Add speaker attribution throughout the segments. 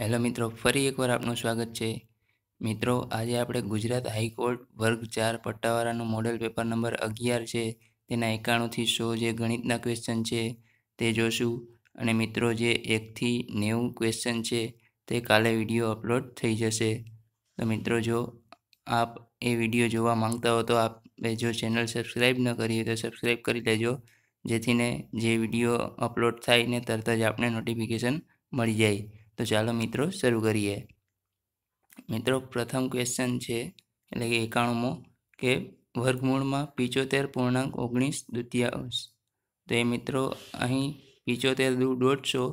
Speaker 1: Hello મિત્રો, ફરી એકવાર આપનું સ્વાગત છે. મિત્રો, આજે આપણે ગુજરાત હાઈકોર્ટ વર્ગ ચાર પટ્ટાવાળાનું મોડેલ પેપર નંબર અગિયાર છે. તેના એકાણુંથી સો જે ગણિતના ક્વેશ્ચન છે, તે જોશું. અને મિત્રો, જે એકથી નેવું ક્વેશ્ચન છે, તે કાલે વીડિયો અપલોડ થઈ જશે. તો મિત્રો, જો આપ એ વીડિયો જોવા માંગતા હો, તો આપે જો ચેનલ સબસ્ક્રાઈબ ન કરી તો સબસ્ક્રાઈબ કરી લેજો. જેથીને જે વીડિયો અપલોડ થાય ને તરત જ આપણે નોટિફિકેશન મળી જાય. તો ચાલો મિત્રો, શરૂ કરીએ. મિત્રો, પ્રથમ ક્વેશ્ચન છે, એટલે કે એકાણુંમો, કે વર્ગમૂળમાં પિચોતેર પૂર્ણાંક ઓગણીસ દ્વિતીયાંશ. તો એ મિત્રો, અહીં પિચોતેર દૂર દોઢસો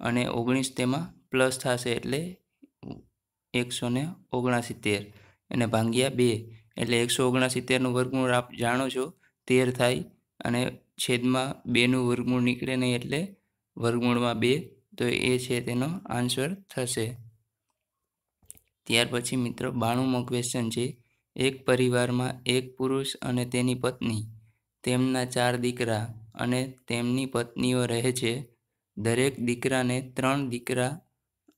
Speaker 1: અને ઓગણીસ તેમાં પ્લસ થશે એટલે એકસો ને ઓગણસિત્તેર. અને ભાંગ્યા બે, એટલે એકસો ઓગણસિત્તેરનું વર્ગમૂળ આપ જાણો છો, તેર થાય અને છેદમાં બેનું વર્ગમૂળ નીકળે નહીં એટલે વર્ગમૂળમાં બે તો એ છે તેનો આન્સર થશે. ત્યાર પછી મિત્રો બાણુંમો ક્વેશ્ચન છે, એક પરિવારમાં એક પુરુષ અને તેની પત્ની. તેમના ચાર દીકરા અને તેમની પત્નીઓ રહે છે. દરેક દીકરાને ત્રણ દીકરા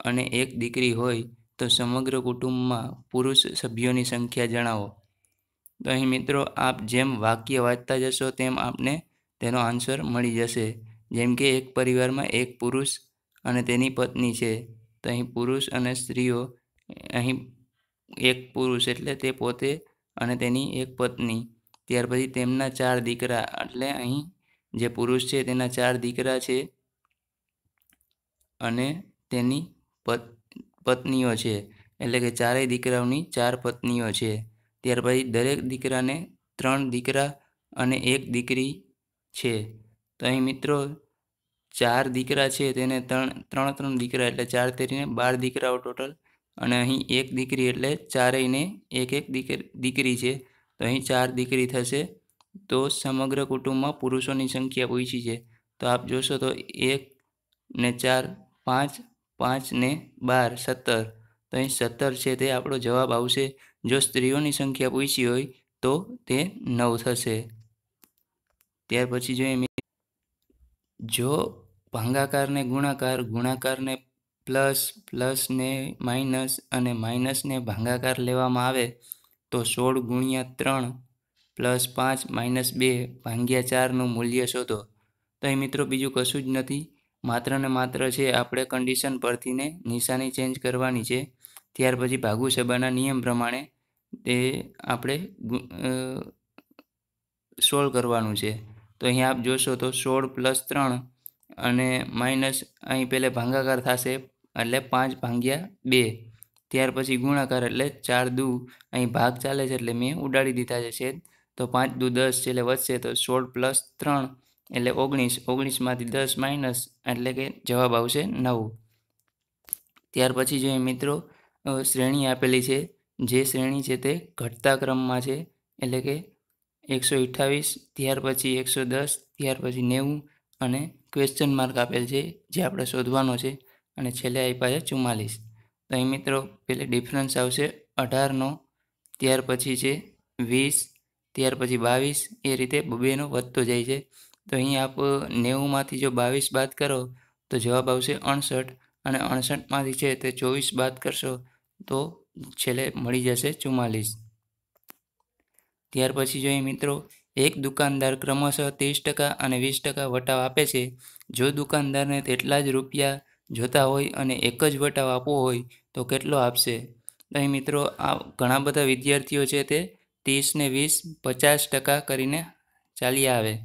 Speaker 1: અને એક દીકરી હોય તો સમગ્ર કુટુંબમાં પુરુષ સભ્યોની સંખ્યા જણાવો. તો અહીં મિત્રો આપ જેમ વાક્ય વાંચતા જશો તેમ આપને તેનો આન્સર મળી જશે. જેમ કે એક પરિવારમાં એક પુરુષ અને તેની પત્ની છે. તો અહીં પુરુષ અને સ્ત્રીઓ, અહીં એક પુરુષ એટલે તે પોતે અને તેની એક પત્ની. ત્યાર પછી તેમના ચાર દીકરા, એટલે અહીં જે પુરુષ છે તેના ચાર દીકરા છે અને તેની પત્નીઓ છે. એટલે કે ચારેય દીકરાઓની ચાર પત્નીઓ છે. ત્યાર પછી દરેક દીકરાને ત્રણ દીકરા અને એક દીકરી છે. તો અહીં મિત્રો ચાર દીકરા છે તેને ત્રણ ત્રણ ત્રણ દીકરા એટલે ચાર તેરીને બાર દીકરાઓ ટોટલ. અને અહીં એક દીકરી એટલે ચારેયને એક એક દીકરી છે. તો અહીં ચાર દીકરી થશે. તો સમગ્ર કુટુંબમાં પુરુષોની સંખ્યા પૂછી છે. તો આપ જોશો તો એક ને ચાર, પાંચ પાંચ ને બાર, સત્તર. તો અહીં સત્તર છે તે આપણો જવાબ આવશે. જો સ્ત્રીઓની સંખ્યા પૂછી હોય તો તે નવ થશે. ત્યાર પછી જોઈએ જો ભાંગાકારને ગુણાકાર, ગુણાકારને પ્લસ, પ્લસને માઇનસ અને માઇનસને ભાંગાકાર લેવામાં આવે તો સોળ ગુણ્યા ત્રણ પ્લસ પાંચ માઇનસ બે ભાંગ્યા ચારનું મૂલ્ય શોધો. તો અહીં મિત્રો બીજું કશું જ નથી. માત્ર ને માત્ર છે આપણે કન્ડિશન પરથીને નિશાની ચેન્જ કરવાની છે. ત્યાર પછી ભાગુ સભાના નિયમ પ્રમાણે તે આપણે સોલ્વ કરવાનું છે. તો અહીં આપ જોશો તો સોળ પ્લસ ત્રણ અને માઇનસ અહીં પહેલે ભાંગાકાર થશે એટલે પાંચ ભાંગ્યા બે. ત્યાર પછી ગુણાકાર એટલે ચાર દુ. અહીં ભાગ ચાલે છે એટલે મેં ઉડાડી દીધા છે છેદ. તો પાંચ દુ દસ છે એટલે વધશે તો સોળ પ્લસ ત્રણ એટલે ઓગણીસ. ઓગણીસમાંથી દસ માઇનસ એટલે કે જવાબ આવશે નવ. ત્યાર પછી જોઈએ મિત્રો શ્રેણી આપેલી છે. જે શ્રેણી છે તે ઘટતા ક્રમમાં છે એટલે કે એકસો અઠ્ઠાવીસ, ત્યાર પછી એકસો દસ, ત્યાર પછી નેવું અને ક્વેશ્ચન માર્ક આપેલ છે, જે આપણે શોધવાનો છે અને છેલ્લે આપ્યા છે ચુમ્માલીસ તો અહીં મિત્રો, પેલે ડિફરન્સ આવશે અઢારનો, ત્યાર પછી છે વીસ, ત્યાર પછી બાવીસ, એ રીતે બબેનો વધતો જાય છે. તો અહીં આપ નેવુંમાંથી જો બાવીસ બાદ કરો, તો જવાબ આવશે અણસઠ અને અણસઠમાંથી છે તે ચોવીસ બાદ કરશો, તો છેલ્લે મળી જશે ચુમ્માલીસ ત્યાર પછી જોઈએ મિત્રો એક દુકાનદાર ક્રમશઃ ત્રીસ ટકા અને વીસ ટકા વટાવ આપે છે. જો દુકાનદારને તેટલા જ રૂપિયા જોતા હોય અને એક જ વટાવ આપવો હોય, તો કેટલો આપશે? અહીં મિત્રો, આ ઘણા બધા વિદ્યાર્થીઓ છે તે ત્રીસ ને વીસ, પચાસ ટકા કરીને ચાલી આવે.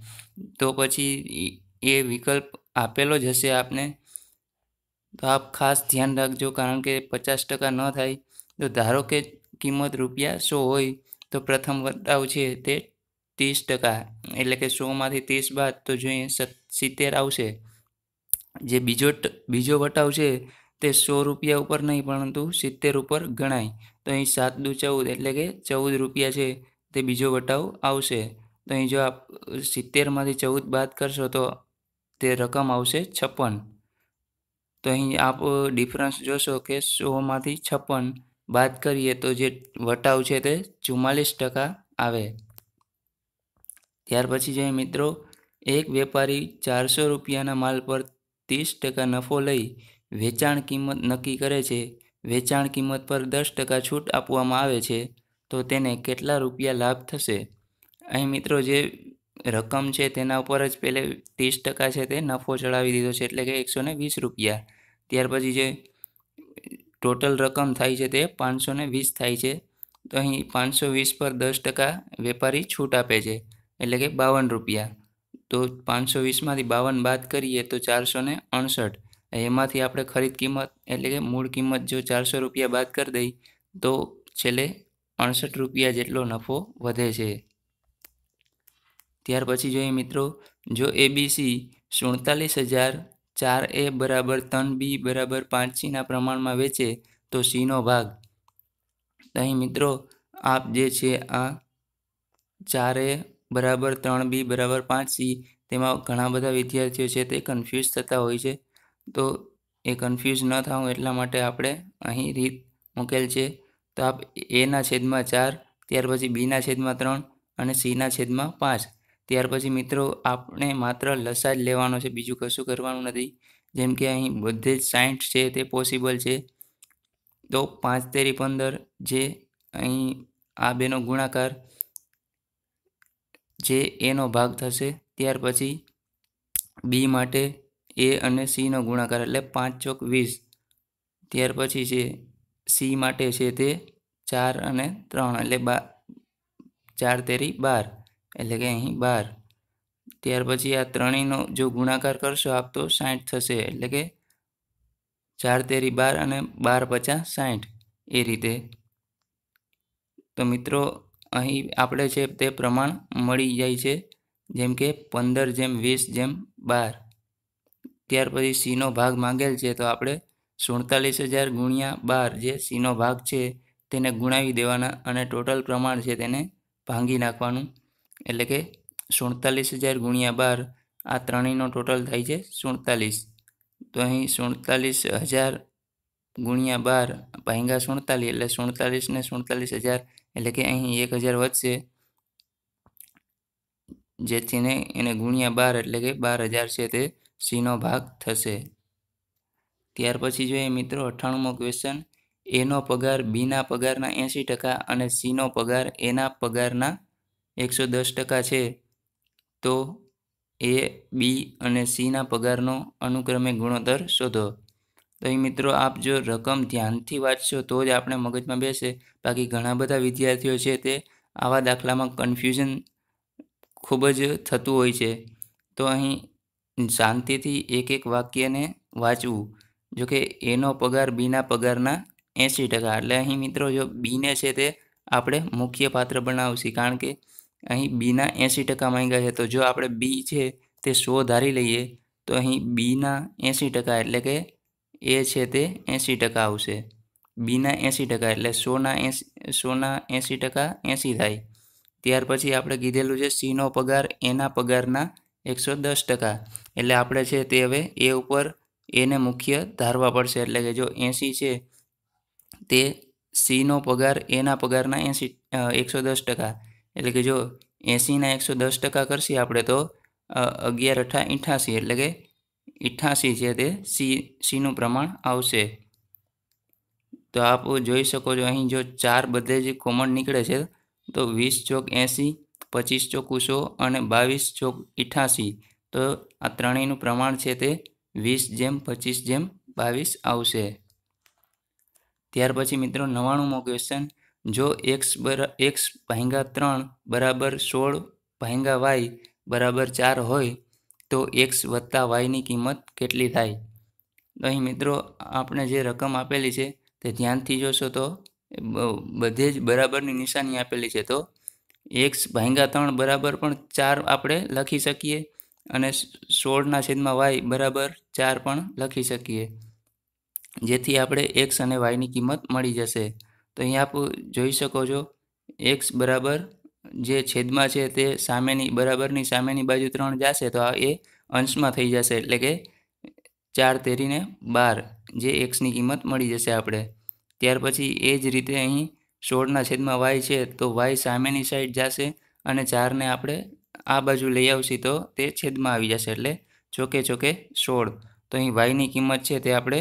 Speaker 1: તો પછી એ વિકલ્પ આપેલો જ હશે આપને. તો આપ ખાસ ધ્યાન રાખજો, કારણ કે પચાસ ટકા ન થાય. તો ધારો કે કિંમત રૂપિયા સો હોય, તો પ્રથમ વટાવ છે તે ત્રીસ ટકા, એટલે કે સોમાંથી ત્રીસ બાદ તો જોઈએ સિત્તેર આવશે. જે બીજો બીજો વટાવ છે તે સો રૂપિયા ઉપર નહીં, પરંતુ સિત્તેર ઉપર ગણાય. તો અહીં સાત દુ ચૌદ, એટલે કે ચૌદ રૂપિયા છે તે બીજો વટાવ આવશે. તો અહીં જો આપ સિત્તેરમાંથી ચૌદ બાદ કરશો તો તે રકમ આવશે છપ્પન. તો અહીં આપ ડિફરન્સ જોશો કે સોમાંથી છપ્પન બાદ કરીએ તો જે વટાવ છે તે ચુમ્માલીસ ટકા આવે. ત્યાર પછી જોઈએ મિત્રો, એક વેપારી ચારસો રૂપિયાના માલ પર ત્રીસ ટકા નફો લઈ વેચાણ કિંમત નક્કી કરે છે. વેચાણ કિંમત પર દસ ટકા છૂટ આપવામાં આવે છે. તો તેને કેટલા રૂપિયા લાભ થશે? અહીં મિત્રો જે રકમ છે તેના ઉપર જ પહેલે ત્રીસ ટકા છે તે નફો ચડાવી દીધો છે, એટલે કે એકસો ને વીસ રૂપિયા. ત્યાર પછી જે ટોટલ રકમ થાય છે તે પાંચસો ને વીસ થાય છે. તો અહીં પાંચસો વીસ પર દસ ટકા વેપારી છૂટ આપે છે. એટલે કે બાવન રૂપિયા. તો પાંચસો વીસમાંથી બાવન બાદ કરીએ તો ચારસો ને અડસઠ એમાંથી આપણે ખરીદ કિંમત, એટલે કે મૂળ કિંમત જો ચારસો રૂપિયા બાદ કરી દઈ, તો છેલ્લે અડસઠ રૂપિયા જેટલો નફો વધે છે. ત્યાર પછી જોઈએ મિત્રો, જો એબીસી સુડતાલીસ હજાર ચાર એ બરાબર ત્રણ બી બરાબર પાંચ સીના પ્રમાણમાં વેચે, તો સીનો ભાગ. અહીં મિત્રો, આપ જે છે આ ચાર એ બરાબર ત્રણ બી, બરાબર પાંચ સી, તેમાં ઘણા બધા વિદ્યાર્થીઓ છે તે કન્ફ્યુઝ થતા હોય છે. તો એ કન્ફ્યુઝ ન થાવું એટલા માટે આપણે અહીં રીત મૂકેલ છે. તો આપ એના છેદમાં ચાર, ત્યાર પછી બીના છેદમાં ત્રણ અને સીના છેદમાં પાંચ. ત્યાર પછી મિત્રો, આપણે માત્ર લસા જ લેવાનો છે, બીજું કશું કરવાનું નથી. જેમ કે અહીં બધે જ સાઠ છે તે પોસિબલ છે. તો પાંચ તેરી પંદર જે અહીં આ બેનો ગુણાકાર જે એનો ભાગ થશે, ત્યાર પછી બી માટે એ અને સીનો ગુણાકાર, એટલે પાંચ ચોક વીસ. ત્યાર પછી છે સી માટે છે તે ચાર અને ત્રણ, એટલે બા, ચાર તેરી બાર, એટલે કે અહીં બાર. ત્યાર પછી આ ત્રણેયનો જો ગુણાકાર કરશો આપ તો સાઠ થશે, એટલે કે ચાર તેરી બાર અને બાર પચાસ સાઠ એ રીતે. તો મિત્રો અહીં આપણે છે તે પ્રમાણ મળી જાય છે, જેમ કે પંદર જેમ વીસ જેમ બાર. ત્યાર પછી સીનો ભાગ માંગેલ છે, તો આપણે સુડતાલીસ હજાર ગુણ્યા બાર જે સીનો ભાગ છે, તેને ગુણાવી દેવાના અને ટોટલ પ્રમાણ છે તેને ભાંગી નાખવાનું. એટલે કે સુડતાલીસ હજાર ગુણ્યા બાર, આ ત્રણેયનો ટોટલ થાય છે સુડતાલીસ. તો અહીં સુડતાલીસ હજાર ગુણ્યા બાર ભાંગા સુડતાલીસ, એટલે સુડતાલીસ ને સુડતાલીસ હજાર એટલે કે અહીં એક હજાર વધશે. જેથી ને એને ગુણ્યા બાર એટલે કે બાર હજાર છે તે સીનો ભાગ થશે. ત્યાર પછી જોઈએ મિત્રો અઠ્ઠાણુંમો ક્વેશ્ચન એનો પગાર બીના પગારના એંશી ટકા અને સીનો પગાર એના પગારના એકસો દસ ટકા છે. તો એ બી અને સીના પગારનો અનુક્રમે ગુણોત્તર શોધો. તો અહીં મિત્રો આપ જો રકમ ધ્યાનથી વાંચશો તો જ આપણે મગજમાં બેસે. બાકી ઘણા બધા વિદ્યાર્થીઓ છે તે આવા દાખલામાં કન્ફ્યુઝન ખૂબ જ થતું હોય છે. તો અહીં શાંતિથી એક એક વાક્યને વાંચવું. જોકે એનો પગાર બીના પગારના એંસી ટકા. એટલે અહીં મિત્રો જો બીને છે તે આપણે મુખ્ય પાત્ર બનાવશી. કારણ કે અહીં બીના એંસી ટકા માંગ્યા છે. તો જો આપણે બી છે તે સો ધારી લઈએ તો અહીં બીના એંસી ટકા. એટલે કે એ છે તે એંસી ટકા આવશે. બીના એંસી ટકા એટલે સોના એસી, સોના એંસી ટકા એંસી થાય. ત્યાર પછી આપણે કીધેલું છે સીનો પગાર એના પગારના એકસો દસ ટકા. એટલે આપણે છે તે હવે એ ઉપર એને મુખ્ય ધારવા પડશે. એટલે કે જો એંસી છે તે સીનો પગાર એના પગારના એંસી એકસો દસ ટકા. એટલે કે જો એંસીના એકસો દસ ટકા કરશી આપણે તો અગિયાર અઠા ઇઠાસી એટલે કે અઠ્ઠાસી છે તે સી, સીનું પ્રમાણ આવશે. તો આપ જોઈ શકો છો અહીં જો ચાર બધે જ કોમન નીકળે છે, તો વીસ ચોક એંસી, પચીસ ચોકું સો અને બાવીસ ચોક અઠ્ઠાસી તો આ ત્રણેયનું પ્રમાણ છે તે વીસ જેમ, પચીસ જેમ, બાવીસ આવશે. ત્યાર પછી મિત્રો નવ્વાણુંમો ક્વેશ્ચન જો એક્સ બરા એક્સ ભાંગા ત્રણ બરાબર સોળ ભાંગા વાય બરાબર ચાર હોય તો એક્સ વત્તા વાયની કિંમત કેટલી થાય? અહીં મિત્રો આપણે જે રકમ આપેલી છે તે ધ્યાનથી જોશો તો બધે જ બરાબરની નિશાની આપેલી છે. તો એક્સ ભાંગા ત્રણ બરાબર પણ ચાર આપણે લખી શકીએ અને સોળના છેદમાં વાય બરાબર ચાર પણ લખી શકીએ. જેથી આપણે એક્સ અને વાયની કિંમત મળી જશે. તો અહીં આપ જોઈ શકો છો, એક્સ બરાબર જે છેદમાં છે તે સામેની, બરાબરની સામેની બાજુ ત્રણ જશે, તો આ એ અંશમાં થઈ જશે, એટલે કે ચાર તેરીને બાર, જે એક્સની કિંમત મળી જશે આપણે. ત્યાર પછી એ જ રીતે અહીં સોળના છેદમાં વાય છે, તો વાય સામેની સાઈડ જશે અને ચારને આપણે આ બાજુ લઈ આવશી, તો તે છેદમાં આવી જશે, એટલે ચોકે ચોકે સોળ. તો અહીં વાયની કિંમત છે તે આપણે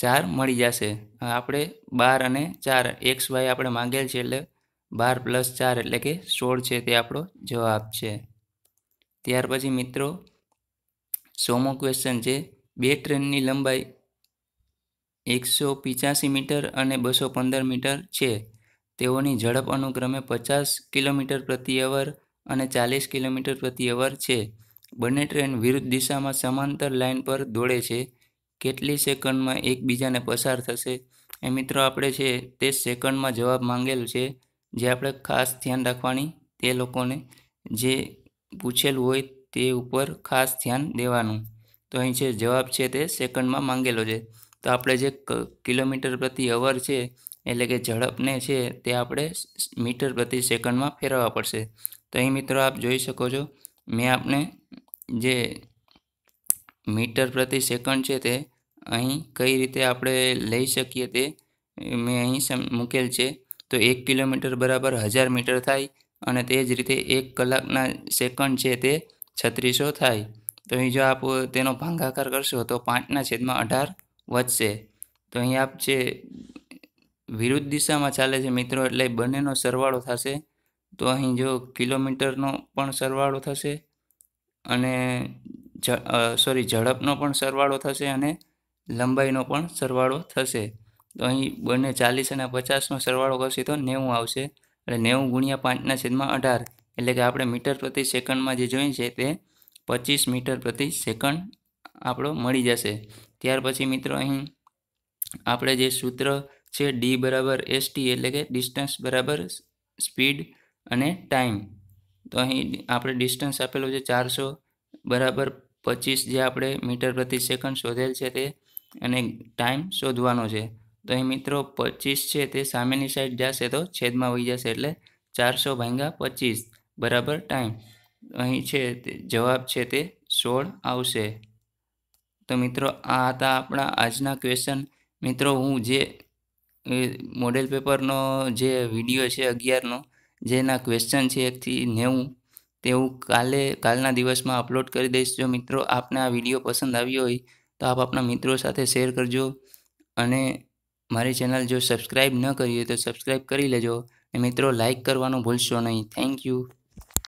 Speaker 1: ચાર મળી જશે. આપણે બાર અને ચાર, એક્સ વાય આપણે માંગેલ છે, એટલે બાર પ્લસ ચાર એટલે કે સોળ છે તે આપણો જવાબ છે. ત્યાર પછી મિત્રો, સોમો ક્વેશ્ચન છે, બે ટ્રેનની લંબાઈ એકસો પિચાસી મીટર અને બસો પંદર મીટર છે. તેઓની ઝડપ અનુક્રમે પચાસ કિલોમીટર પ્રતિ અવર અને ચાલીસ કિલોમીટર પ્રતિ અવર છે. બંને ટ્રેન વિરુદ્ધ દિશામાં સમાંતર લાઇન પર દોડે છે. કેટલી સેકન્ડમાં એકબીજાને પસાર થશે? એ મિત્રો, આપણે છે તે સેકન્ડમાં જવાબ માંગેલ છે. જે આપણે ખાસ ધ્યાન રાખવાની, તે લોકોને જે પૂછેલું હોય તે ઉપર ખાસ ધ્યાન દેવાનું. તો અહીં છે જવાબ છે તે સેકન્ડમાં માંગેલો છે. તો આપણે જે કિલોમીટર પ્રતિ અવર છે, એટલે કે ઝડપને છે, તે આપણે મીટર પ્રતિ સેકન્ડમાં ફેરવવા પડશે. તો અહીં મિત્રો આપ જોઈ શકો છો, મેં આપને જે મીટર પ્રતિ સેકન્ડ છે તે અહીં કઈ રીતે આપણે લઈ શકીએ તે મેં અહીં મૂકેલ છે. તો એક કિલોમીટર બરાબર હજાર મીટર થાય અને તે જ રીતે એક કલાકના સેકન્ડ છે તે છત્રીસો થાય. તો અહીં જો આપ તેનો ભાંગાકાર કરશો તો પાંચના છેદમાં અઢાર વધશે. તો અહીં આપ જે વિરુદ્ધ દિશામાં ચાલે છે મિત્રો, એટલે બંનેનો સરવાળો થશે. તો અહીં જો કિલોમીટરનો પણ સરવાળો થશે અને સોરી, ઝડપનો પણ સરવાળો થશે અને લંબાઈનો પણ સરવાળો થશે. તો અહીં બંને ચાલીસ અને પચાસનો સરવાળો કરશે તો નેવું આવશે. એટલે નેવું ગુણ્યા પાંચના છેદમાં અઢાર. એટલે કે આપણે મીટર પ્રતિ સેકન્ડમાં જે જોઈએ છે તે પચીસ મીટર પ્રતિ સેકન્ડ આપણો મળી જશે. ત્યાર પછી મિત્રો અહીં આપણે જે સૂત્ર છે ડી બરાબર એસટી એટલે કે ડિસ્ટન્સ બરાબર સ્પીડ અને ટાઈમ તો અહીં આપણે ડિસ્ટન્સ આપેલું છે ચારસો બરાબર પચીસ જે આપણે મીટર પ્રતિ સેકન્ડ શોધેલ છે તે અને ટાઈમ શોધવાનો છે. તો અહીં મિત્રો પચીસ છે તે સામેની સાઈડ જશે તો છેદમાં વહી જશે એટલે ચારસો ભાંગ્યા પચીસ, બરાબર ટાઈમ અહીં છે જવાબ છે તે સોળ આવશે. તો મિત્રો આ હતા આપણા આજના ક્વેશ્ચન મિત્રો હું જે મોડેલ પેપરનો જે વીડિયો છે અગિયારનો, જેના ક્વેશ્ચન છે એકથી નેવું, તે હું કાલે, કાલના દિવસમાં અપલોડ કરી દઈશ. જો મિત્રો આપને આ વીડિયો પસંદ આવ્યો હોય તો આપ આપણા મિત્રો સાથે શેર કરજો. અને મારી ચેનલ જો સબસ્ક્રાઈબ ન કરી હોય તો સબસ્ક્રાઈબ કરી લેજો. અને મિત્રો લાઈક કરવાનું ભૂલશો નહીં. Thank you